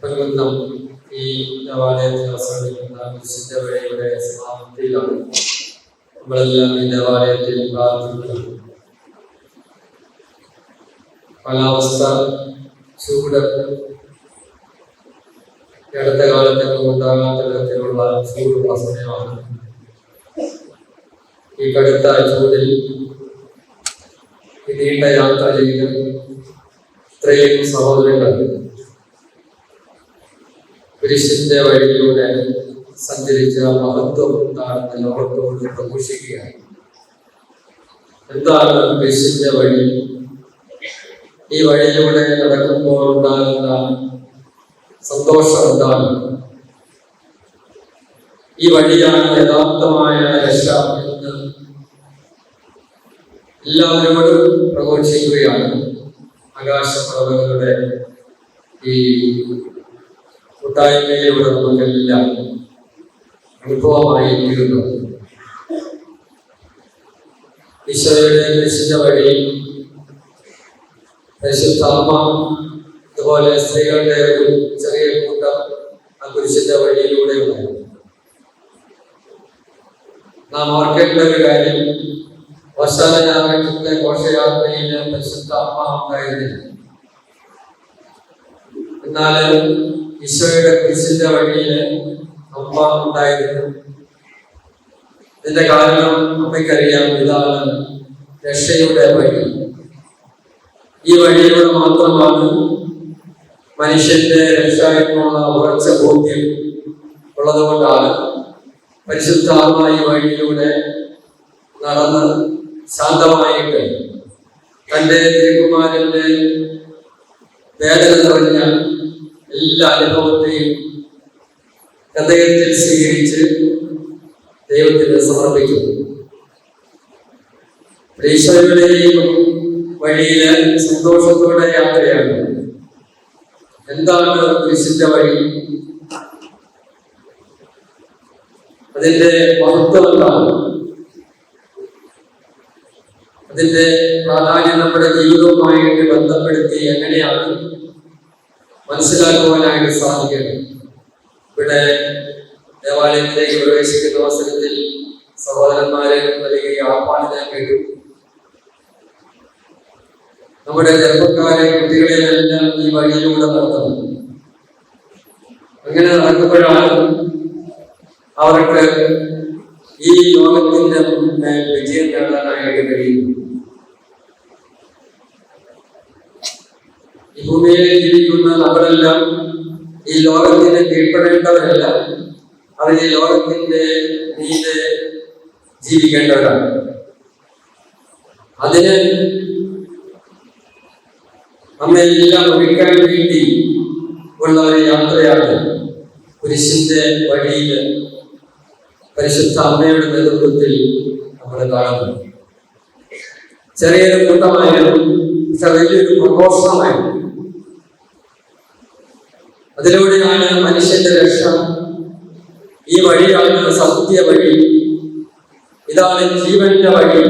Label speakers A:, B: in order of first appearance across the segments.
A: പ്രകൃതം ഈ ദേവാലയത്തിൽ അവസാനിക്കുന്ന വിശുദ്ധ വഴിയുടെ സമാപ്തിയിലാണ്. നമ്മളെല്ലാം ഈ ദേവാലയത്തിൽ പ്രാർത്ഥിക്കുന്നത് കാലാവസ്ഥ ചൂട്. അടുത്ത കാലത്തൊക്കെ ഉണ്ടാകാത്ത വിധത്തിലുള്ള ചൂടുള്ള സമയമാണ് ഈ കടുത്ത ചൂടിൽ നീണ്ട യാത്ര ചെയ്ത് ഇത്രയും സഹോദരങ്ങൾ കുരിശിന്റെ വഴിയിലൂടെ സഞ്ചരിച്ച മഹത്വം എന്താണെന്ന് ലോകത്തോട് പ്രഘോഷിക്കുകയാണ്. എന്താണ് പുരുഷന്റെ വഴി? ഈ വഴിയിലൂടെ നടക്കുമ്പോൾ ഉണ്ടാകുന്ന സന്തോഷം എന്താണ് ഈ വഴിയാണ് യഥാർത്ഥമായ രക്ഷ എന്ന് എല്ലാവരോടും പ്രഘോഷിക്കുകയാണ് ആകാശപ്രവകളുടെ ഈ കൂട്ടായ്മയിലൂടെ നമുക്കെല്ലാം അനുഭവമായി തീരുന്നു ഈശോയുടെ വിശുദ്ധ വഴി പരിശുദ്ധമ്മ അതുപോലെ സ്ത്രീകളുടെ ഒരു ചെറിയ കൂട്ടം ആ കുരിശിന്റെ വഴിയിലൂടെ നാം ഓർക്കേണ്ട ഒരു കാര്യം അവസാന ഞായറാഴ്ചത്തെ ഘോഷയാത്രയിൽ പരിശുദ്ധാത്മ ഉണ്ടായിരുന്നില്ല. എന്നാൽ ഈശോയുടെ കുരിശിന്റെ വഴിയിൽ അമ്മ ഉണ്ടായിരുന്നു. ഇതിന്റെ കാരണം അമ്മയ്ക്കറിയാം ഇതാണ് രക്ഷയുടെ വഴി. ഈ വഴിയിലൂടെ മാത്രമാണ് മനുഷ്യന്റെ രക്ഷ എന്നുള്ള ഉറച്ച ബോധ്യം ഉള്ളതുകൊണ്ടാണ് പരിശുദ്ധാത്മ ഈ വഴിയിലൂടെ നടന്ന് ശാന്തമായിട്ട് തന്റെ തിരുകുമാരന്റെ വേദന നിറഞ്ഞ എല്ലാ അനുഭവത്തെയും ഹൃദയത്തിൽ സ്വീകരിച്ച് ദൈവത്തിന് സമർപ്പിക്കുന്നു. വഴിയിൽ സന്തോഷത്തോടെ യാത്രയാണ്. എന്താണ് ക്രിസ്തുന്റെ വഴി? അതിന്റെ മഹത്വം എന്താണ്? അതിന്റെ പ്രാധാന്യം നമ്മുടെ ജീവിതവുമായിട്ട് ബന്ധപ്പെടുത്തി എങ്ങനെയാണ് മനസ്സിലാക്കുവാനായിട്ട് സാധിക്കുന്നു. ഇവിടെ ദേവാലയത്തിലേക്ക് പ്രവേശിക്കുന്ന അവസരത്തിൽ സഹോദരന്മാരെ നൽകിയ ആഹ്വാനം ഞാൻ കേട്ടു. നമ്മുടെ ചെറുപ്പക്കാരെ കുട്ടികളെയെല്ലാം ഈ വഴിയിലൂടെ നടത്തണം അങ്ങനെ നടക്കുമ്പോഴാണ് അവർക്ക് ഈ ലോകത്തിന്റെ വിജയം നേടാനായിട്ട് കഴിയുന്നത്. ഭൂമിയിൽ ജീവിക്കുന്ന നമ്മളെല്ലാം ഈ ലോകത്തിന് കീഴ്പ്പെടേണ്ടവരല്ല അവർ ഈ ലോകത്തിന്റെ നീതി ജീവിക്കേണ്ടവരാണ്. അതിന് നമ്മെ എല്ലാം ഒഴിക്കാൻ വേണ്ടി ഉള്ള ഒരു യാത്രയാണ് കുരിശിന്റെ വഴിയിൽ പരിശുദ്ധ അമ്മയുടെ നേതൃത്വത്തിൽ നമ്മൾ കാണുന്നു ചെറിയൊരു കൂട്ടമായാലും പക്ഷെ വലിയൊരു പ്രഘോഷണമായിരുന്നു അതിലൂടെയാണ് മനുഷ്യന്റെ രക്ഷ ഈ വഴിയാണ് സത്യ വഴി. ഇതാണ് ജീവന്റെ വഴി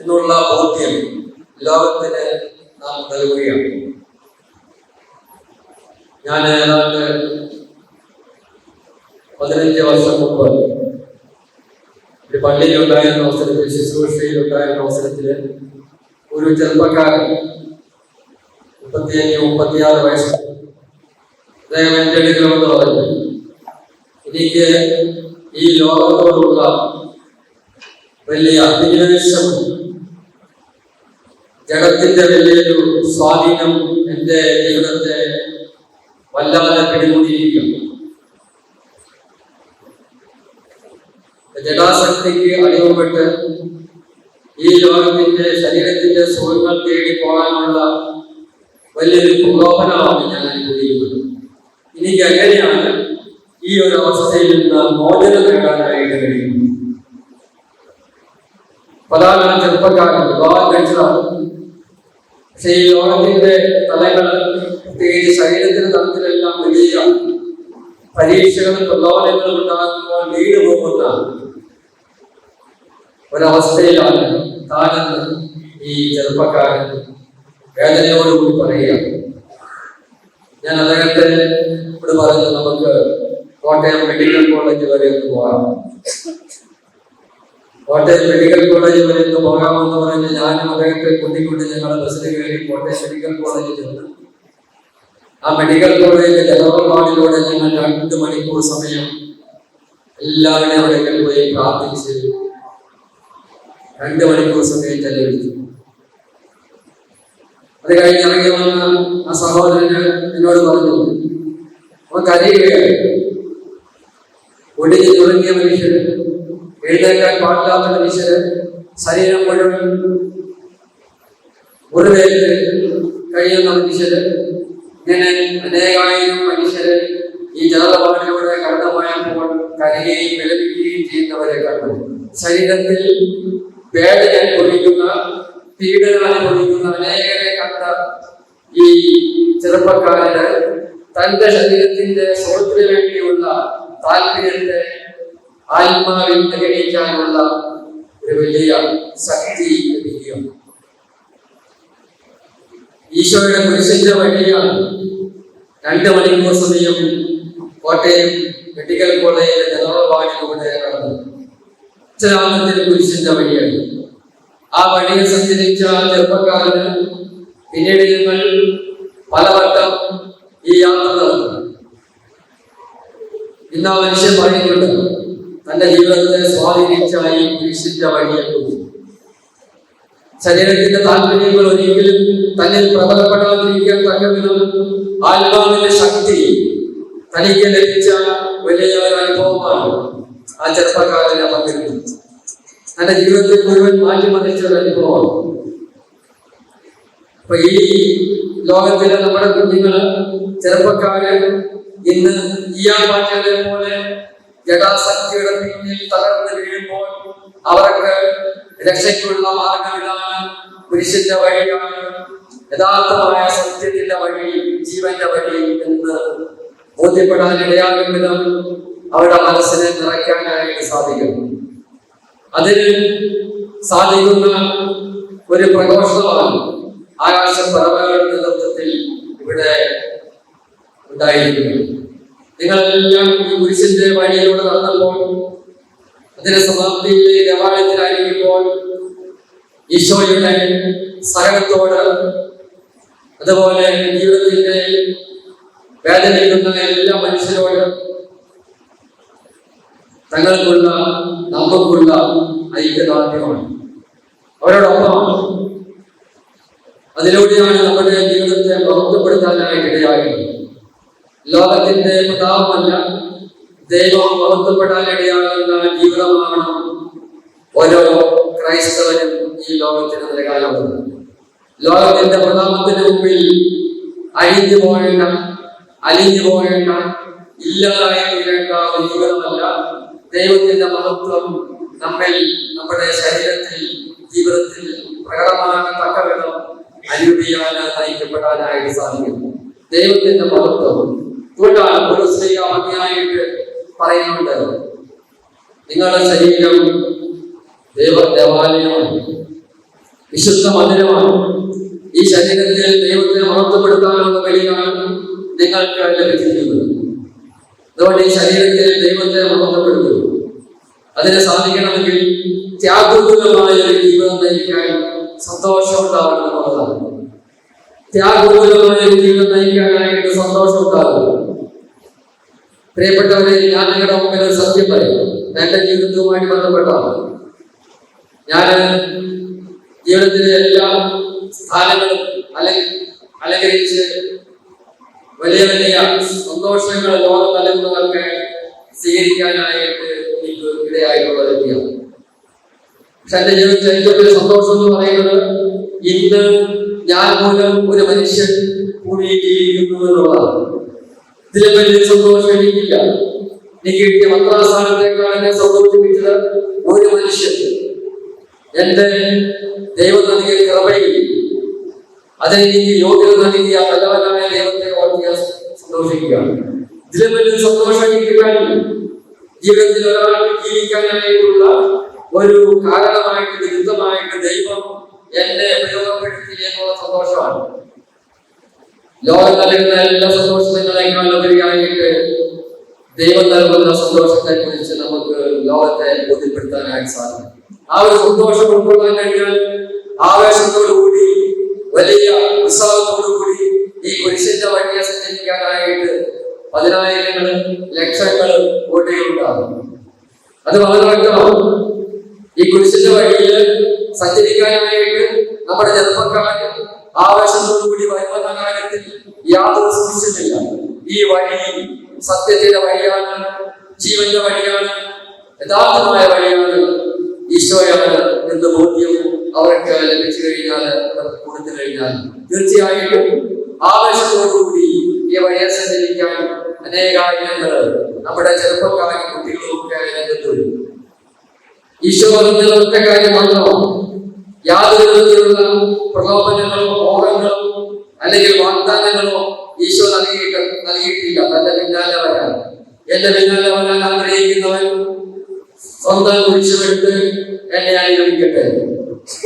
A: എന്നുള്ള ബോധ്യം ലോകത്തിന് നാം നൽകുകയാണ്. ഞാൻ ഏതാണ്ട് പതിനഞ്ച് വർഷം മുമ്പ് ഒരു പള്ളിയിൽ ഉണ്ടായിരുന്ന അവസരത്തിൽ ശുശ്രൂഷയിൽ ഉണ്ടായിരുന്ന അവസരത്തിൽ ഒരു ചെറുപ്പക്കാരൻ മുപ്പത്തിയഞ്ച് മുപ്പത്തിയാറ് വയസ്സ് അദ്ദേഹം വന്ന് പറഞ്ഞു എനിക്ക് ഈ ലോകത്തോടുള്ള വലിയ അഭിനിവേശം ജഗത്തിന്റെ വലിയൊരു സ്വാധീനം എന്റെ ജീവിതത്തെ വല്ലാതെ പിടികൂടിയിരിക്കും ജടാശക്തിക്ക് അടിമപ്പെട്ട് ഈ ലോകത്തിന്റെ ശരീരത്തിന്റെ സുഖങ്ങൾ തേടി പോകാനുള്ള വലിയൊരു പ്രലോഭനമാണ് ഞാൻ അനുഭവിക്കുന്നത്. എനിക്ക് എങ്ങനെയാണ് ഈ ഒരു അവസ്ഥയിൽ നിന്ന് മോചനം നേടാനായിട്ട് കഴിയുന്നത്. പല ചെറുപ്പക്കാരും വിവാഹം കഴിച്ചതാണ്. പക്ഷെ ഈ ലോകത്തിന്റെ തലങ്ങൾ പ്രത്യേകിച്ച് ശരീരത്തിന്റെ തലത്തിലെല്ലാം വലിയ പരീക്ഷകളും പ്രലോഭനങ്ങളും ഉണ്ടാകുമ്പോൾ വീട് പോകുന്ന ഒരവസ്ഥയിലാണ് താനെന്ന് ഈ ചെറുപ്പക്കാരൻ വേദനയോടുകൂടി പറയുക. ഞാൻ അദ്ദേഹത്തെ ഇവിടെ പറഞ്ഞു നമുക്ക് കോട്ടയം മെഡിക്കൽ കോളേജ് വരെ ഒന്ന് പോകാം. കോട്ടയം മെഡിക്കൽ കോളേജ് വരെ ഒന്ന് പോകാമെന്ന് പറഞ്ഞ് ഞാനും അദ്ദേഹത്തെ കൂട്ടിക്കൊണ്ട് ഞങ്ങൾ ബസ്സിൽ കയറി കോട്ടയം മെഡിക്കൽ കോളേജിൽ ചെന്ന്. ആ മെഡിക്കൽ കോളേജിലെ ജനറൽ വാർഡിലൂടെ ഞങ്ങൾ രണ്ട് മണിക്കൂർ സമയം എല്ലാവരെയും അവിടെ പോയി പ്രാർത്ഥിച്ച് രണ്ട് മണിക്കൂർ സമയം ചെലവഴിച്ചു. അത് കഴിഞ്ഞ് ഇറങ്ങി വന്ന ആ സഹോദരന് എന്നോട് പറഞ്ഞു അവൻ കരയുകയാണ്. ഒടിഞ്ഞു തുടങ്ങിയ മനുഷ്യൻ എഴുന്നേക്കാൻ പാടില്ലാത്ത മനുഷ്യര് ശരീരം മുഴുവൻ ഒരു പേര് കഴിയുന്ന മനുഷ്യര് ഇങ്ങനെ അനേകായിരം മനുഷ്യര് ഈ ജലപാടിലൂടെ കടന്നുപോയപ്പോൾ കരയുകയും വിലപിക്കുകയും ചെയ്യുന്നവരെ കണ്ടു. ശരീരത്തിൽ വേദന അനുഭവിക്കുന്ന പീഡന അനുഭവിക്കുന്ന അനേകരെ കണ്ട ഈ ചെറുപ്പക്കാരന് തന്റെ ശരീരത്തിന്റെ സുഖത്തിന് വേണ്ടിയുള്ള താല്പര്യത്തെ ആത്മാവിൽ പരിഗണിക്കാനുള്ള ഒരു വലിയ ശക്തി ലഭിക്കുകയാണ് ഈശോയുടെ കുരിശിന്റെ വഴിയാണ് രണ്ട് മണിക്കൂർ സമയം കോട്ടയം മെഡിക്കൽ കോളേജിലെ ജനറൽ വാർഡിലൂടെ കടന്നു. ഉച്ചരാമത്തിന്റെ കുരിശിന്റെ വഴിയാണ്. ആ വഴിയിൽ സഞ്ചരിച്ച ചെറുപ്പക്കാരന് പിന്നീട് ഞങ്ങൾ പലവട്ടം ഈ യാത്ര നടന്നു. ഇന്ന് ആ മനുഷ്യൻ പറയുന്നുണ്ട് തന്റെ ജീവിതത്തെ സ്വാധീനിച്ച ഈ വഴിയെ ശരീരത്തിന്റെ താല്പര്യങ്ങൾ ഒരിക്കലും തന്നിൽ പ്രബലപ്പെടാതിരിക്കാൻ തക്ക വിധം ആത്മാവിന്റെ ശക്തി തനിക്ക് ലഭിച്ച വലിയ ഒരു അനുഭവമാണ് ആ ചെറുപ്പക്കാരനെ പങ്കിടുന്നത് തന്റെ ജീവിതത്തിൽ മുഴുവൻ മാറ്റിമറിച്ച ഒരു അനുഭവമാണ് അപ്പൊ ഈ ലോകത്തിലെ നമ്മുടെ കുഞ്ഞുങ്ങൾ ചെറുപ്പക്കാര് ഇന്ന് ഇയാൾ പാറ്റകളെ പോലെ ജടാസക്തിയുടെ പിന്നിൽ തകർന്ന് വീഴുമ്പോൾ അവർക്ക് രക്ഷയ്ക്കുള്ള മാർഗവിധാനം പുരുഷന്റെ വഴിയാണ് യഥാർത്ഥമായ സത്യത്തിന്റെ വഴി ജീവന്റെ വഴി എന്ന് ബോധ്യപ്പെടാൻ ഇടയാകും വിധം അവരുടെ മനസ്സിനെ നിറയ്ക്കാനായിട്ട് സാധിക്കും. അതിന് സാധിക്കുന്ന ഒരു പ്രഘോഷണമാണ് ആകാശ പറവകളുടെ നേതൃത്വത്തിൽ ഇവിടെ ഉണ്ടായിരിക്കുന്നത്. നിങ്ങളെല്ലാം ഈ കുരിശിന്റെ വഴിയിലൂടെ നടന്നപ്പോൾ അതിന്റെ സമാപ്തിയിലെ ദേവാലയത്തിലായിരിക്കുമ്പോൾ ഈശോയുടെ സഹനത്തോട് അതുപോലെ ജീവിതത്തിന്റെ വേദനിക്കുന്ന എല്ലാ മനുഷ്യരോടും തങ്ങൾക്കുള്ള നമുക്കുള്ള ഐക്യദാർഢ്യമാണ്. അവരോടൊപ്പമാണ്. അതിലൂടെയാണ് നമ്മുടെ ജീവിതത്തെ മഹത്വപ്പെടുത്താനായിട്ട് ഇടയാകുന്നത് ലോകത്തിന്റെ പ്രതാപമല്ല ദൈവം മഹത്വപ്പെടാൻ ഇടയാകുന്ന ജീവിതമാണ് ഓരോ ക്രൈസ്തവനും ഈ ലോകത്തിന് നൽകാനുള്ളത്. ലോകത്തിന്റെ പ്രതാപത്തിന് മുമ്പിൽ അഴിഞ്ഞു പോകേണ്ട അലിഞ്ഞു പോകേണ്ട ഇല്ലാതായി തീരേണ്ട ജീവിതമല്ല ദൈവത്തിന്റെ മഹത്വം നമ്മിൽ നമ്മുടെ ശരീരത്തിൽ ജീവിതത്തിൽ പ്രകടമാകത്തക്ക വിധം അനുഭവിക്കാൻ നയിക്കപ്പെടാനായിട്ട് സാധിക്കും ദൈവത്തിന്റെ മഹത്വം. അതുകൊണ്ടാണ് ഒരു സ്ത്രീ ഭംഗിയായിട്ട് പറയുന്നുണ്ട് നിങ്ങളുടെ ശരീരം ദൈവ ദേവാലയമാണ് വിശുദ്ധ മന്ദിരമാണ്. ഈ ശരീരത്തിൽ ദൈവത്തെ മഹത്വപ്പെടുത്താനുള്ള കഴിയാണ് നിങ്ങൾക്ക് ലഭിച്ചിരിക്കുന്നത്. അതുകൊണ്ട് ഈ ശരീരത്തിൽ ദൈവത്തെ മഹത്വപ്പെടുത്തുന്നു അതിനെ സാധിക്കണമെങ്കിൽ ത്യാഗപൂർവമായ ഒരു ജീവിതം നയിക്കാൻ സന്തോഷം ഉണ്ടാവണം എന്നുള്ളതാണ്. ത്യാഗപൂർവമായ ഒരു ജീവിതം നയിക്കാനായിട്ട് സന്തോഷം ഉണ്ടാകും പ്രിയപ്പെട്ടവരെ ഞാൻ നിങ്ങളുടെ മുമ്പിൽ ഒരു സത്യം പറയും. എന്റെ ജീവിതവുമായി ബന്ധപ്പെട്ടാണ്. ഞാൻ ജീവിതത്തിലെ എല്ലാ സ്ഥാനങ്ങളും അലങ്കരിച്ച് വലിയ വലിയ സന്തോഷങ്ങൾ ലോകം തലമുറകൾക്ക് സ്വീകരിക്കാനായിട്ട് എനിക്ക് ഇടയായിട്ടുള്ള വ്യക്തിയാണ്. പക്ഷെ എന്റെ ജീവിതത്തിൽ ഏറ്റവും വലിയ സന്തോഷം എന്ന് പറയുന്നത് ഇന്ന് ഞാൻ മൂലം ഒരു മനുഷ്യൻ കൂടി ജീവിക്കുന്നു എന്നുള്ളതാണ്. ഇതിലെ വലിയ സന്തോഷം എനിക്കില്ല. എനിക്ക് കിട്ടിയ മന്ത്രാസ്ഥാനത്തേക്കാൾ എന്നെ സന്തോഷിപ്പിച്ചത് ഒരു മനുഷ്യൻ. എന്റെ ദൈവം നൽകിയ കൃപയിൽ അതിനെനിക്ക് യോഗ്യത നൽകിയ ഓർത്ത് ഞാൻ സന്തോഷിക്കുകയാണ് ഇതിലെ വലിയ സന്തോഷം ജീവിക്കാനായിട്ടുള്ള ഒരു കാരണമായിട്ട് വിരുദ്ധമായിട്ട് ദൈവം എന്നെ ഉപയോഗപ്പെടുത്തി എന്നുള്ള സന്തോഷമാണ്. ലോകം നൽകുന്ന എല്ലാ സന്തോഷങ്ങളെക്കാൾ ഉപരിയായിട്ട് ദൈവം നൽകുന്ന സന്തോഷത്തെ കുറിച്ച് നമുക്ക് ലോകത്തെ ബോധ്യപ്പെടുത്താനായിട്ട് സാധിക്കും. ആ ഒരു സന്തോഷം ഉൾക്കൊള്ളാൻ ആവേശത്തോടുകൂടി വലിയ ഉത്സാഹത്തോടുകൂടി ഈ കുരിശിന്റെ വഴിയെ സഞ്ചരിക്കാനായിട്ട് പതിനായിരങ്ങൾ ലക്ഷങ്ങൾ കോടികളുണ്ടാകും. അത് വളരെ വ്യക്തമാണ്. ഈ കുരിശിന്റെ വഴിയിൽ സഞ്ചരിക്കാനായിട്ട് നമ്മുടെ ചെറുപ്പക്കാരൻ ആവേശത്തോടുകൂടി വരുമെന്ന കാര്യത്തിൽ യാതൊരു സൂക്ഷിച്ചിട്ടില്ല ഈ വഴി സത്യത്തിന്റെ വഴിയാണ് ജീവന്റെ വഴിയാണ് യഥാർത്ഥമായ വഴിയാണ് ഈശോയാണ് എന്ന ബോധ്യം അവർക്ക് ലഭിച്ചു കഴിഞ്ഞാൽ അവർക്ക് കൊടുത്തു കഴിഞ്ഞാൽ തീർച്ചയായിട്ടും ആവേശത്തോടുകൂടി ഈ വഴിയെ സഞ്ചരിക്കാൻ അനേകായിരങ്ങൾ നമ്മുടെ ചെറുപ്പക്കാരും കുട്ടികളും ഒക്കെ രംഗത്ത് ഈശോ പറഞ്ഞ ഒറ്റ കാര്യം മാത്രമാണ് യാതൊരു വിധത്തിലുള്ള പ്രലോഭനങ്ങളോ മോഹങ്ങളോ അല്ലെങ്കിൽ വാഗ്ദാനങ്ങളോ ഈശോ നൽകിയിട്ട് നൽകിയിട്ടില്ല. തന്റെ പിന്നാലെ വരാൻ. എന്റെ പിന്നാലെ വരാൻ ആഗ്രഹിക്കുന്നവൻ സ്വന്തം കുരിശുമെടുത്ത് എന്നെ അനുഗമിക്കട്ടെ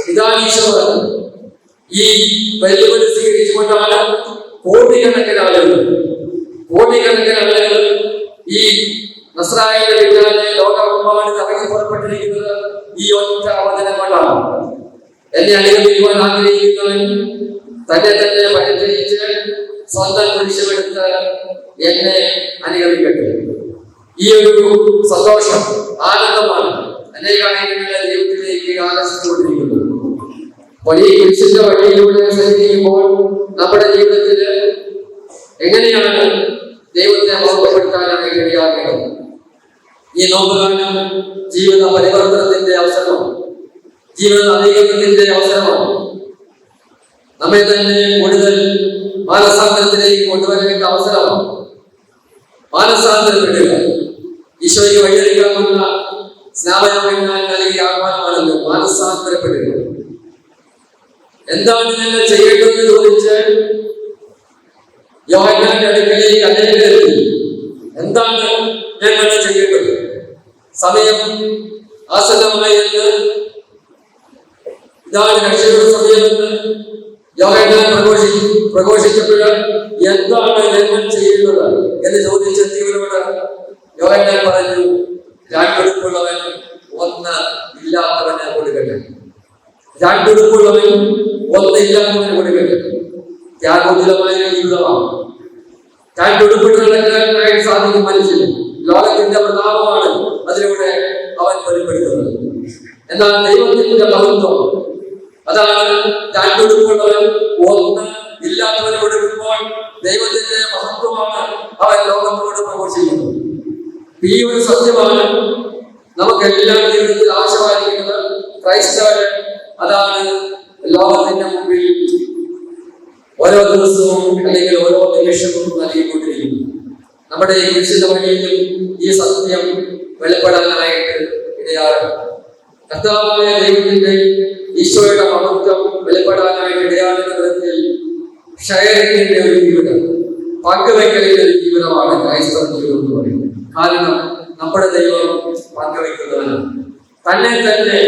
A: ഇതാണ് ഈശോ ഈ വെല്ലുവിളി സ്വീകരിച്ചുകൊണ്ടാണ് കോടിക്കണക്കിന് ആളുകൾ കോടിക്കണക്കിന് ആളുകൾ ഈ നസ്രായിന്റെ പിന്നാലെ ലോകമെമ്പാട് ഇറങ്ങി പുറപ്പെട്ടിരിക്കുന്നത് ഈ ഒറ്റ അവതരം കൊണ്ടാണ് എന്നെ അനുഗമിക്കുവാൻ ആഗ്രഹിക്കുന്നവൻ തന്നെ തന്നെ പരിചയിച്ച് സ്വന്തം കുരിശമെടുത്ത് എന്നെ അനുഗമിക്കട്ടെ ഈ ഒരു സന്തോഷം ആനന്ദമാണ് അനേകായിരങ്ങളുടെ ജീവിതത്തിലേക്ക് ആകർഷിച്ചുകൊണ്ടിരിക്കുന്നു അപ്പോൾ ഈ കുരിശിന്റെ വഴിയിലൂടെ സഞ്ചരിക്കുമ്പോൾ നമ്മുടെ ജീവിതത്തിൽ എങ്ങനെയാണ് ദൈവത്തെ ഓർമ്മപ്പെടുത്താനായിട്ട് കഴിയാറുള്ളത്? ഈ നോമ്പുകാലം ജീവിത പരിവർത്തനത്തിന്റെ അവസരമാണ്. ജീവിത നവീകരണത്തിന്റെ അവസരമാണ്. നമ്മെ തന്നെ കൂടുതൽ മാനസാന്തരത്തിലേക്ക് കൊണ്ടുവരേണ്ട അവസരമാണ്. മാനസാന്തരപ്പെടുക. ഈശോയ്ക്ക് വഴിയെടുക്കാമെന്ന സ്നാപനമെന്നാൽ നൽകിയ ആഹ്വാനമാണല്ലോ. മാനസാന്തരപ്പെടുക എന്താണ് നിങ്ങൾ ചെയ്യേണ്ടതെന്ന് ചോദിച്ച് യോഹന്നാന്റെ അടുക്കലേക്ക് അനേകരെത്തി എന്താണ് ഞങ്ങൾ ചെയ്യേണ്ടത്? സമയം ആസന്നമായി എന്ന് ഇതാണ് രക്ഷയുടെ സമയമെന്ന് യോഹന്നാൻ പ്രഘോഷി പ്രഘോഷിച്ചപ്പോൾ എന്താണ് ഞങ്ങൾ ചെയ്യേണ്ടത് എന്ന് ചോദിച്ചെത്തിയവരോട് യോഹന്നാൻ പറഞ്ഞു രണ്ടെടുപ്പുള്ളവൻ ഒന്ന് ഇല്ലാത്തവന് കൊടുക്കട്ടെ. രണ്ടെടുപ്പുള്ളവൻ ഒന്ന് ഇല്ലാത്തവന് കൊടുക്കട്ടെ. ത്യാഗോചിതമായ ജീവിതമാണ്. താൻ കൊടുപ്പിട്ട് നടക്കാനായിട്ട് സാധിക്കും മനുഷ്യന്. ലോകത്തിന്റെ പ്രതാപമാണ് അതിലൂടെ അവൻ വെളിപ്പെടുത്തുന്നത്. എന്നാൽ ദൈവത്തിന്റെ മഹത്വം അതാണ് താൻ കൊടുക്കുള്ളവൻ ഒന്ന് ഇല്ലാത്തവന് കൊടുക്കുമ്പോൾ ദൈവത്തിന്റെ മഹത്വമാണ് അവൻ ലോകത്തോട് പ്രഘോഷിക്കുന്നത്. ഈ ഒരു സത്യമാണ് നമുക്കെല്ലാം ജീവിതത്തിൽ ആവശ്യമായിരിക്കുന്നത് ക്രൈസ്തവര് അതാണ് ലോകത്തിന്റെ മുമ്പിൽ ഓരോ ദിവസവും അല്ലെങ്കിൽ ഓരോ നിമിഷവും നൽകിക്കൊണ്ടിരിക്കുന്നു. നമ്മുടെ ഈ വിശുദ്ധ വഴിയിലും ഈ സത്യം വെളിപ്പെടാനായിട്ട് ഇടയാകണം. കർത്താവായ ദൈവത്തിന്റെ ഈശോയുടെ മഹത്വം വെളിപ്പെടാനായിട്ട് ഇടയാകുന്ന വിധത്തിൽ ഷെയറിങ്ങിന്റെ ഒരു ജീവിതം പങ്കുവയ്ക്കലിന്റെ ഒരു ജീവിതമാണ് ക്രൈസ്തവ ജീവിതം എന്ന് പറയുന്നത്. കാരണം നമ്മുടെ ദൈവം പങ്കുവയ്ക്കുന്നവനാണ് തന്നെ തന്നെ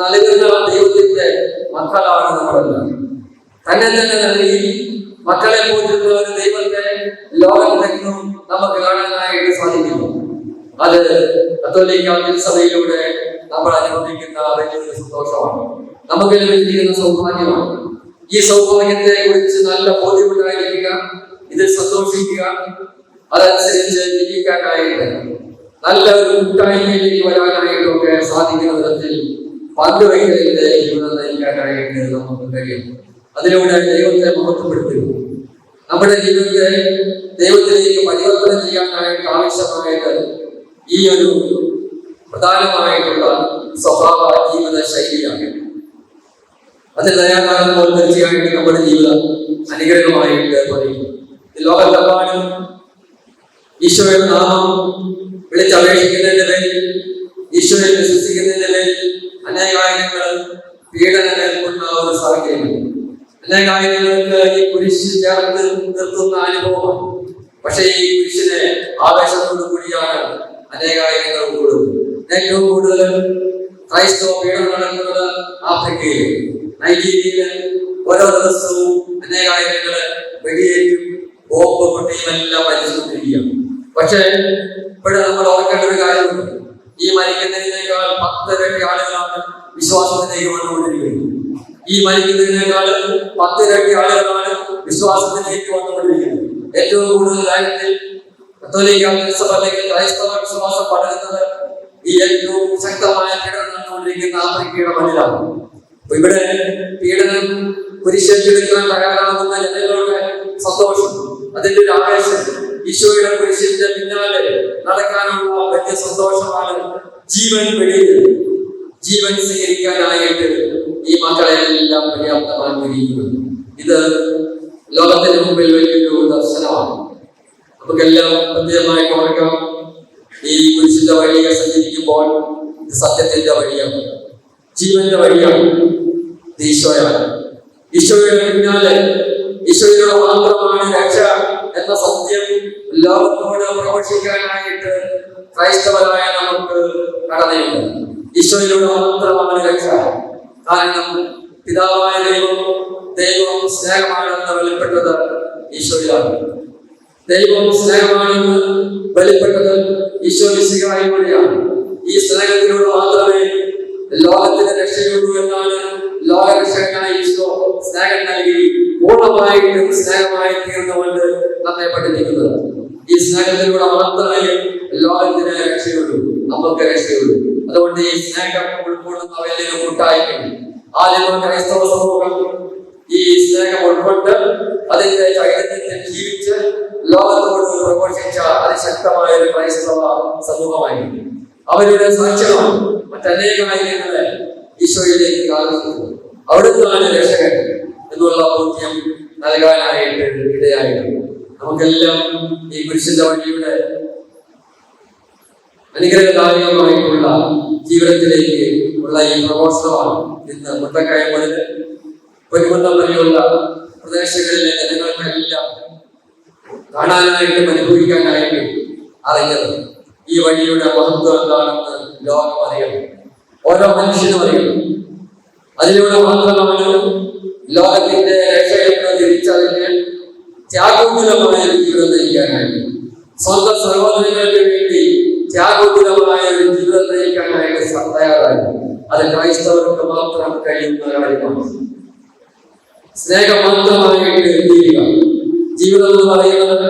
A: നൽകുന്ന ദൈവത്തിന്റെ മക്കളാണ് നമ്മളെല്ലാം തന്നെ തന്നെ നൽകി മക്കളെ പോറ്റുന്ന ഒരു ദൈവത്തെ ലോകത്തെങ്ങും നമുക്ക് കാണാനായിട്ട് സാധിക്കുന്നു. അത് കത്തോലിക്ക സഭയിലൂടെ നമ്മൾ അനുഭവിക്കുന്ന വലിയൊരു സന്തോഷമാണ്. നമുക്ക് ലഭിച്ചിരിക്കുന്ന സൗഭാഗ്യമാണ്. ഈ സൗഭാഗ്യത്തെ കുറിച്ച് നല്ല ബോധ്യമുണ്ടായിരിക്കുക ഇതിൽ സന്തോഷിക്കുക അതനുസരിച്ച് ജീവിക്കാനായിട്ട് നല്ല ഒരു കൂട്ടായ്മയിലേക്ക് വരാനായിട്ടൊക്കെ സാധിക്കുന്ന വിധത്തിൽ പങ്കുവയ്ക്കലിന്റെ ജീവിതം നയിക്കാനായിട്ട് നമുക്ക് കഴിയും. അതിലൂടെ ദൈവത്തെ മഹത്വപ്പെടുത്തുക നമ്മുടെ ജീവിതത്തെ ദൈവത്തിലേക്ക് പരിവർത്തനം ചെയ്യാനായിട്ട് ആവശ്യമായിട്ട് ഈ ഒരു പ്രധാനമായിട്ടുള്ള സ്വഭാവ ജീവിത ശൈലിയാണ് അതിന് തയ്യാറാകുമ്പോൾ തീർച്ചയായിട്ടും നമ്മുടെ ജീവിതം അനുഗ്രഹമായിട്ട് പറയും ലോകത്തെപ്പാടും ഈശോയുടെ നാമം വിളിച്ചപേക്ഷിക്കുന്നതിന്റെ പേരിൽ ഈശോയെ വിശ്വസിക്കുന്നതിന്റെ പേരിൽ അനേകായിരങ്ങൾ പീഡനമേൽക്കുന്ന ഒരു സാഹചര്യമുണ്ട് അനേകായിരങ്ങൾക്ക് ഈ കുരിശ് ചേർത്ത് നിർത്തുന്ന അനുഭവം പക്ഷേ ഈ കുരിശിനെ ആവേശത്തോടു കൂടിയാണ് അനേകായിരങ്ങൾ കൂടുന്നത്. ഏറ്റവും കൂടുതൽ ക്രൈസ്തവ പീഡനം നടക്കുന്നത് ആഫ്രിക്കയിൽ നൈജീരിയയിൽ ഓരോ ദിവസവും അനേകായിരങ്ങൾ വെടിയേറ്റും ബോംബ് പൊട്ടിയും എല്ലാം പക്ഷേ ഇവിടെ നമ്മൾ ഓർക്കേണ്ട ഒരു കാര്യമുണ്ട് ഈ മരിക്കുന്നതിനേക്കാൾ പത്തിരട്ടി ആളുകളാണ് വിശ്വാസത്തിലേക്ക് വന്നുകൊണ്ടിരിക്കുന്നത് ഈ മരിക്കുന്നതിനേക്കാൾ പത്തിരട്ടി ആളുകളാണ് വിശ്വാസത്തിലേക്ക് വന്നുകൊണ്ടിരിക്കുന്നത്. ഏറ്റവും കൂടുതൽ കാര്യത്തിൽ ക്രൈസ്തവ വിശ്വാസം പടരുന്നത് ഈ ഏറ്റവും ശക്തമായ പീഡനം നടന്നുകൊണ്ടിരിക്കുന്ന ആഫ്രിക്കയുടെ മണ്ണിലാണ്. അപ്പൊ ഇവിടെ പീഡനം കുരിശെടുക്കാൻ തയ്യാറാകുന്ന ജനങ്ങളുടെ സന്തോഷം അതിന്റെ ഒരു ആവേശം ഈശോയുടെ കുരിശിന്റെ പിന്നാലെ നടക്കാനുള്ള വലിയ സന്തോഷമാണ് ജീവൻ വെളിയിൽ. ജീവൻ സ്വീകരിക്കാനായിട്ട് ഈ മക്കളെല്ലാം എല്ലാം പര്യാപ്തമാക്കിയിരിക്കുന്നത് ഇത് ലോകത്തിന് മുമ്പിൽ വലിയൊരു ദർശനമാണ്. നമുക്കെല്ലാം പ്രത്യേകമായിട്ട് ഓർക്കാം ഈ കുരിശിന്റെ വഴിയെ സഞ്ചരിക്കുമ്പോൾ സത്യത്തിന്റെ വഴിയാണ്. ജീവന്റെ വഴിയാണ്. ഈശോയാണ്. ഈശോയുടെ പിന്നാലെ ഈശോയുടെ മാത്രമാണ് രക്ഷ. എന്ന സത്യം ലോകത്തോട് പ്രഘോഷിക്കാനായിട്ട് ക്രൈസ്തവരായ നമുക്ക് കടനയുണ്ട് ഈശോയിലൂടെ മാത്രമാണ് രക്ഷ. കാരണം പിതാവായ ദൈവം ദൈവം സ്നേഹമാണെന്ന് വെളിപ്പെട്ടത് ഈശോയിലാണ്. ദൈവം സ്നേഹമാണെന്ന് വെളിപ്പെട്ടത് ഈശോ മിശിഹായിലൂടെയാണ് ഈ സ്നേഹത്തിലൂടെ മാത്രമേ ലോകത്തിന്റെ രക്ഷയുള്ളൂ എന്നാണ് ലോകരക്ഷകനായ ഈശോ സ്നേഹം നൽകി. പൂർണമായിട്ടും സ്നേഹമായി തീർന്നുകൊണ്ട് നമ്മെ ഈ സ്നേഹത്തിലൂടെ മാത്രമേ ലോകത്തിന് രക്ഷയുള്ളൂ നമുക്ക് രക്ഷയുള്ളൂ. അതുകൊണ്ട് ഈ സ്നേഹം ഉൾക്കൊള്ളുന്ന വലിയൊരു കൂട്ടായ്മ ആദ്യം ക്രൈസ്തവ സമൂഹം ഈ സ്നേഹം ഉൾക്കൊണ്ട് അതിന്റെ ചൈതന്യത്തിൽ ജീവിച്ച് ലോകത്തോട് പ്രഘോഷിച്ച അതിശക്തമായ ഒരു ക്രൈസ്തവ സമൂഹമായിരുന്നു. അവരുടെ സാക്ഷ്യമാണ് മറ്റനേകായിരങ്ങളെ ഈശോയിലേക്ക് ആകർഷിക്കുന്നു. അവിടുത്തെ രക്ഷകൻ എന്നുള്ള ബോധ്യം നൽകാനായിട്ട് ഇടയായിരുന്നു നമുക്കെല്ലാം ഈ കുരിശിന്റെ വഴിയുടെ അനുഗ്രഹദായകമായിട്ടുള്ള ജീവിതത്തിലേക്ക് ഉള്ള ഈ പ്രഘോഷണമാണ് ഇന്ന് മുട്ടക്കായ മുതൽ പൊരുമന്നം വരെയുള്ള പ്രദേശങ്ങളിലെ ജനങ്ങൾക്കെല്ലാം കാണാനായിട്ടും അനുഭവിക്കാനായിട്ടും അറിഞ്ഞത് ഈ വഴിയുടെ മഹത്വം എന്താണെന്ന് ലോകം അറിയണം. ഓരോ മനുഷ്യനും അറിയണം. അതിലൂടെ മാത്രം നമ്മൾ ലോകത്തിന്റെ രക്ഷയെന്ന് തിരിച്ചറിഞ്ഞ് ത്യാഗോകുലമായ ഒരു ജീവിതം കഴിയും സ്വന്തം സഹോദരങ്ങൾക്ക് വേണ്ടി ത്യാഗോകുലമായ ഒരു ജീവിതം നയിക്കാനായിട്ട് തയ്യാറായി അത് ക്രൈസ്തവർക്ക് മാത്രം കഴിയുന്ന കാര്യമാണ്. സ്നേഹം മാത്രമായിട്ട് ജീവിക്കുക ജീവിതം എന്ന് പറയുന്നത്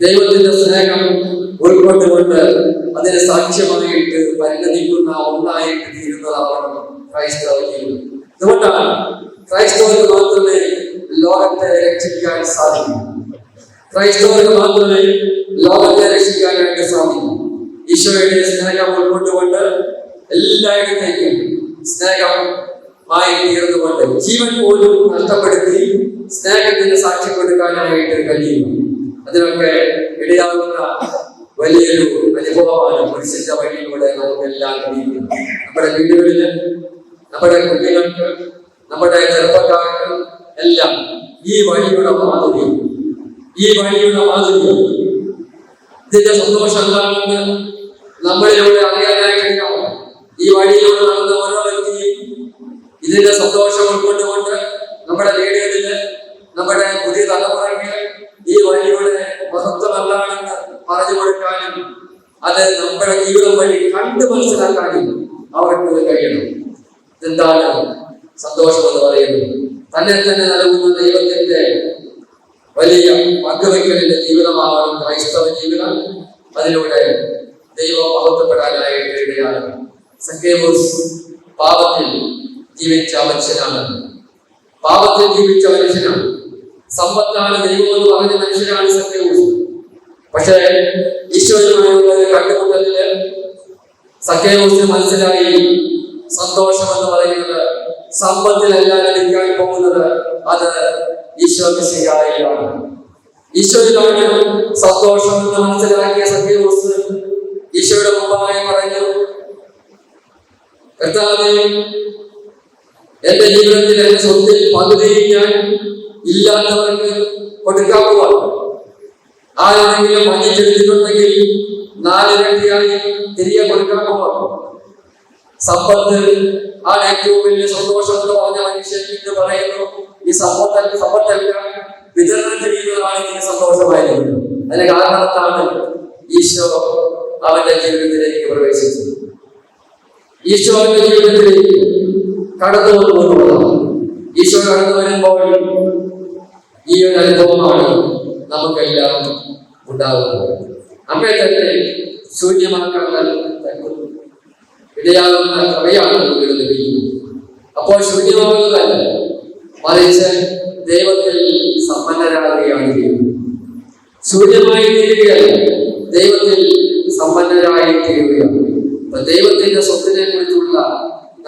A: ദൈവത്തിന്റെ സ്നേഹം ഉൾക്കൊണ്ടുകൊണ്ട് അതിന് സാക്ഷ്യമായിട്ട് പരിണതിക്കുന്ന ഒന്നായിട്ട് തീരുന്നതാണ് ക്രൈസ്തവ ജീവിതം. അതുകൊണ്ടാണ് ലോകത്തെ രക്ഷിക്കാൻ സാധിക്കും. ക്രൈസ്തവർക്ക് മാത്രമേ ലോകത്തെ രക്ഷിക്കാനായിട്ട് സാധിക്കൂ. ഈശോയുടെ സ്നേഹം ഉൾക്കൊണ്ടുകൊണ്ട് എല്ലായിടത്തേക്കും സ്നേഹമായി തീർന്നുകൊണ്ട് ജീവൻ പോലും നഷ്ടപ്പെടുത്തി സ്നേഹത്തിന് സാക്ഷ്യം കൊടുക്കാനായിട്ട് കഴിയും. അതിനൊക്കെ ഇടയാകുന്ന വലിയൊരു അനുഭവമാണ് പുരുഷന്റെ വഴിയിലൂടെ നമുക്കെല്ലാം കഴിയുന്നത് നമ്മുടെ വീടുകളിൽ നമ്മുടെ കുട്ടികൾക്ക് നമ്മുടെ ചെറുപ്പക്കാർക്ക് എല്ലാം ഈ വഴിയുടെ മാധുര്യം. ഈ വഴിയുടെ മാധുര്യം. ഇതിന്റെ സന്തോഷം എന്താണെന്ന് നമ്മളിലൂടെ അറിയാനായി കഴിയാമോ ഈ വഴിയിലൂടെ നടന്ന ഓരോ വ്യക്തിയും ഇതിന്റെ സന്തോഷം ഉൾക്കൊണ്ടുകൊണ്ട് നമ്മുടെ വീടുകളിൽ നമ്മുടെ പുതിയ തലമുറയ്ക്ക് ഈ വഴിയുടെ മഹത്വം എന്താണെന്ന് പറഞ്ഞു കൊടുക്കാനും അത് നമ്മുടെ ജീവിതം വഴി കണ്ടു മനസ്സിലാക്കാനും അവർക്ക് കഴിയണം. എന്താണ് സന്തോഷം എന്ന് പറയുന്നത്? തന്നെ തന്നെ നൽകുന്ന ദൈവത്തിന്റെ വലിയ പങ്കുവയ്ക്കലിന്റെ ജീവിതമാകണം ക്രൈസ്തവ ജീവിതം. അതിലൂടെ ദൈവം മഹത്വപ്പെടാനായിട്ട് ഇടയാണ് സക്കേബൂസ് പാപത്തിൽ ജീവിച്ച മനുഷ്യനാണ്. പാപത്തിൽ ജീവിച്ച മനുഷ്യനാണ്. സമ്പത്താണ് ദൈവം എന്ന് പറഞ്ഞ മനുഷ്യനാണ് സക്കേബൂസ് പക്ഷേ ഈശോയുമായുള്ള കണ്ടുമുട്ടലിൽ സക്കേബൂസിന് മനസ്സിലായി സന്തോഷം എന്ന് പറയുന്നത് സമ്പത്തിലല്ല ലഭിക്കാൻ പോകുന്നത് അത് ഈശോ ശരിയായാണ് ഈശോയിലാണ് സന്തോഷം എന്ന് മനസ്സിലാക്കിയ സത്യദോസ് ഈശോയുടെ മുമ്പായി പറഞ്ഞു കർത്താവേ എന്റെ ജീവിതത്തിൽ എന്റെ സ്വത്തിൽ പകുതി ഞാൻ ഇല്ലാത്തവർക്ക് കൊടുക്കാവുക ആരെങ്കിലും വഞ്ചിച്ചെടുത്തിട്ടുണ്ടെങ്കിൽ നാലിരട്ടിയായി തിരികെ കൊടുക്കാവുക സമ്പത്ത് ആണ് ഏറ്റവും വലിയ സന്തോഷം എന്ന് പറഞ്ഞ മനുഷ്യൻ എന്ന് പറയുന്നു ഈ സമ്പത്ത് സമ്പത്തെല്ലാം വിതരണം ചെയ്യുന്നതാണ് എനിക്ക് സന്തോഷമായിരുന്നത് അതിന് കാരണം എന്താണ്? ഈശോ അവന്റെ ജീവിതത്തിലേക്ക് പ്രവേശിച്ചു. ഈശോ ജീവിതത്തിലേക്ക് കടന്നു വന്നുകൊണ്ടുള്ളതാണ് ഈശോ കടന്നു വരുമ്പോൾ ഈ ഒരു അനുഭവമാണ് നമുക്കെല്ലാം ഉണ്ടാകുന്നത് അമ്മയെ തന്നെ ശൂന്യമാക്കാൻ ഇടയാകുന്ന കൃപയാണ് നമുക്ക് ലഭിക്കുന്നത്. അപ്പോൾ ശൂന്യമാകുന്നതല്ല മറിച്ച് ദൈവത്തിൽ സമ്പന്നരാകുകയാണ് ചെയ്യുന്നത് ശൂന്യമായി തീരുകയല്ല ദൈവത്തിൽ സമ്പന്നരായി തീരുകയാണ് അപ്പൊ ദൈവത്തിന്റെ സ്വത്തിനെ കുറിച്ചുള്ള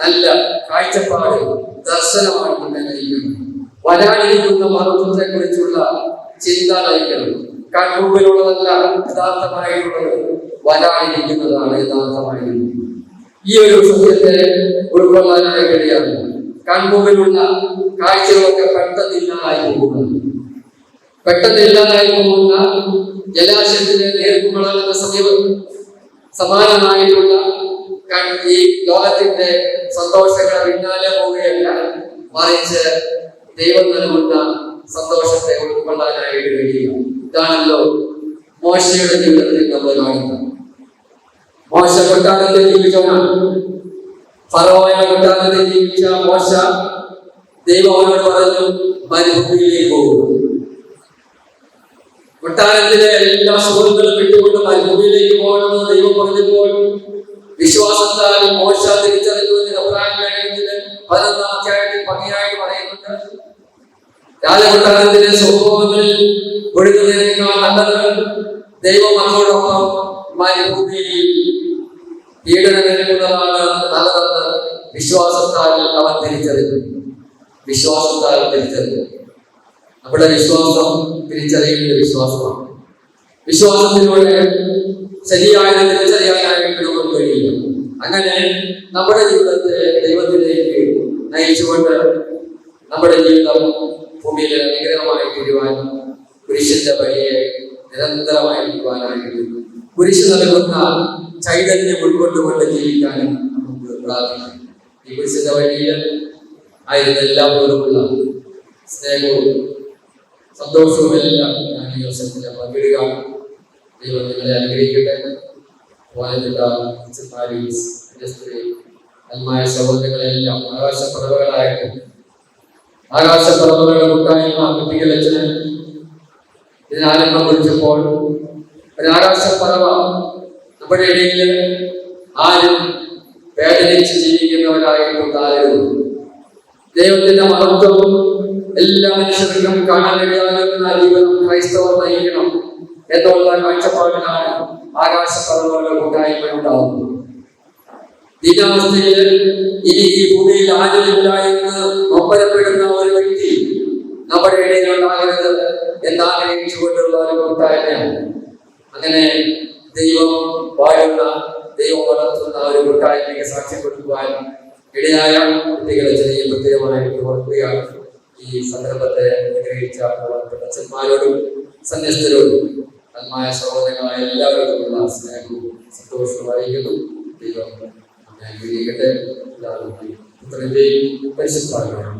A: നല്ല കാഴ്ചപ്പാട് ദർശനമാണ് നയിക്കുന്നത് വരാനിരിക്കുന്ന മഹത്വത്തെ കുറിച്ചുള്ള ചിന്ത നയിക്കണം. കൺമുമ്പിലുള്ളതല്ല യഥാർത്ഥമായിട്ടുള്ളത്. വരാനിരിക്കുന്നതാണ് യഥാർത്ഥമായിട്ടുള്ളത്. ഈ ഒരു സത്യത്തെ ഉൾക്കൊള്ളാനായി കഴിയാതെ കൺമുമ്പിലുള്ള കാഴ്ചകളൊക്കെ പെട്ടെന്ന് ഇല്ലാതായി പോകുന്നത് പെട്ടെന്ന് ഇല്ലാതായി പോകുന്ന ജലാശയത്തിലെ നേർക്കുമള എന്ന സമീപം സമാനമായിട്ടുള്ള ഈ ലോകത്തിന്റെ സന്തോഷങ്ങളെ പിന്നാലെ പോവുകയല്ല മറിച്ച് ദൈവം നൽകുന്ന സന്തോഷത്തെ ഉൾക്കൊള്ളാനായിട്ട് കഴിയുക. ഇതാണല്ലോ മോശയുടെ ജീവിതത്തിൽ നമ്മൾ കാണുന്നത്. മോശ കൊട്ടാരത്തെ ജീവിച്ചവനാണ്. ഫറവോയ കൊട്ടാരത്തെ ജീവിച്ച മോശ ദൈവം അവനോട് പറഞ്ഞു മരുഭൂമിയിലേക്ക് പോകും. കൊട്ടാരത്തിലെ എല്ലാ സുഹൃത്തുക്കളും വിട്ടുകൊണ്ട് മരുഭൂമിയിലേക്ക് പോകണമെന്ന് ദൈവം പറഞ്ഞപ്പോൾ വിശ്വാസത്താൽ മോശ തിരിച്ചറിഞ്ഞു എന്ന് അഭിപ്രായം ലേഖനത്തിൽ പതിനൊന്നാം അധ്യായത്തിൽ ഭംഗിയായിട്ട് പറയുന്നുണ്ട്. രാജകൊട്ടാരത്തിലെ സ്വഭാവങ്ങളിൽ ഒഴുകുന്നതിനേക്കാൾ നല്ലത് ദൈവം അതോടൊപ്പം മരുഭൂമിയിൽ പീഡനം നേരിടുന്നതാണ് നല്ലതെന്ന് വിശ്വാസത്താൽ അവൻ തിരിച്ചറിഞ്ഞു. വിശ്വാസത്താൽ തിരിച്ചറിഞ്ഞു. നമ്മുടെ വിശ്വാസം തിരിച്ചറിയേണ്ട വിശ്വാസമാണ്. വിശ്വാസത്തിലൂടെ ശരിയായത് തിരിച്ചറിയാനായിട്ട് നമുക്ക് കഴിയില്ല. അങ്ങനെ നമ്മുടെ ജീവിതത്തെ ദൈവത്തിലേക്ക് നയിച്ചുകൊണ്ട് നമ്മുടെ ജീവിതം ഭൂമിയിൽ അനുഗ്രഹമായി തീരുവാൻ കുരിശിന്റെ വഴിയെ നിരന്തരമായിരിക്കുവാനായിട്ട് കുരിശ് നൽകുന്ന ചൈതന്യം ഉൾക്കൊണ്ടുകൊണ്ട് ജീവിക്കാനും നമുക്ക് പ്രാർത്ഥിക്കാം. ഈ കുരിശിന്റെ വഴിയിൽ ആയിരുന്ന എല്ലാവരോടുമുള്ള സ്നേഹവും സന്തോഷവും എല്ലാം ഞാൻ ഈ അവസരത്തിൽ പങ്കിടുക. ദൈവം നിങ്ങളെ അനുഗ്രഹിക്കട്ടെ. വായനല്ല അച്ഛന്മാരീസ് അന്മായ സഹോദരങ്ങളെല്ലാം ആകാശപ്പറവകളായിട്ട് ആകാശപ്പറവകളുടെ കൂട്ടായ്മ കുട്ടികളച്ഛന് ഇതിന് ആരംഭം കുറിച്ചപ്പോൾ ഒരു ആകാശപ്പറവ ഇടയിൽ ആരും വേദനിച്ച് ജീവിക്കുന്നവരായിട്ടുണ്ടായിരുന്നു ദൈവത്തിന്റെ മഹത്വം എല്ലാ മനുഷ്യർക്കും കാണാൻ കഴിയാകുന്ന ജീവിതം ക്രൈസ്തവർ നയിക്കണം എന്നുള്ള കാഴ്ചപ്പാടിലാണ് ആകാശപ്പറവുകളുടെ കൂട്ടായ്മ ഉണ്ടാകുന്നത് ദീനാവസ്ഥയിൽ ഇനി ഈ ഭൂമിയിൽ ആരുമില്ല എന്ന് ഒപ്പരപ്പെടുന്ന ഒരു വ്യക്തി നമ്മുടെ ഇടയിൽ ഉണ്ടാകരുത് എന്നാഗ്രഹിച്ചുകൊണ്ടുള്ള ഒരു കൂട്ടായ്മയാണ്. അങ്ങനെ ദൈവം വാഴുന്ന ദൈവം വളർത്തുന്ന ഒരു കൂട്ടായ്മയ്ക്ക് സാക്ഷ്യപ്പെടുത്തുവാൻ ഇടയായ കുട്ടികളെ ചെറിയ പ്രത്യേകമായിട്ട് ഓർക്കുകയാണ്. ഈ സന്ദർഭത്തെ അനുഗ്രഹിച്ച അച്ഛന്മാരോടും സന്യസ്തരോടും നന്മായ സഹോദരങ്ങളായ എല്ലാവർക്കുമുള്ള സ്നേഹവും സന്തോഷവും അറിയിക്കുന്നു. ദൈവം അനുഗ്രഹിക്കട്ടെ. എല്ലാവരും പുത്രന്റെയും പരിശുദ്ധാഗ്രഹം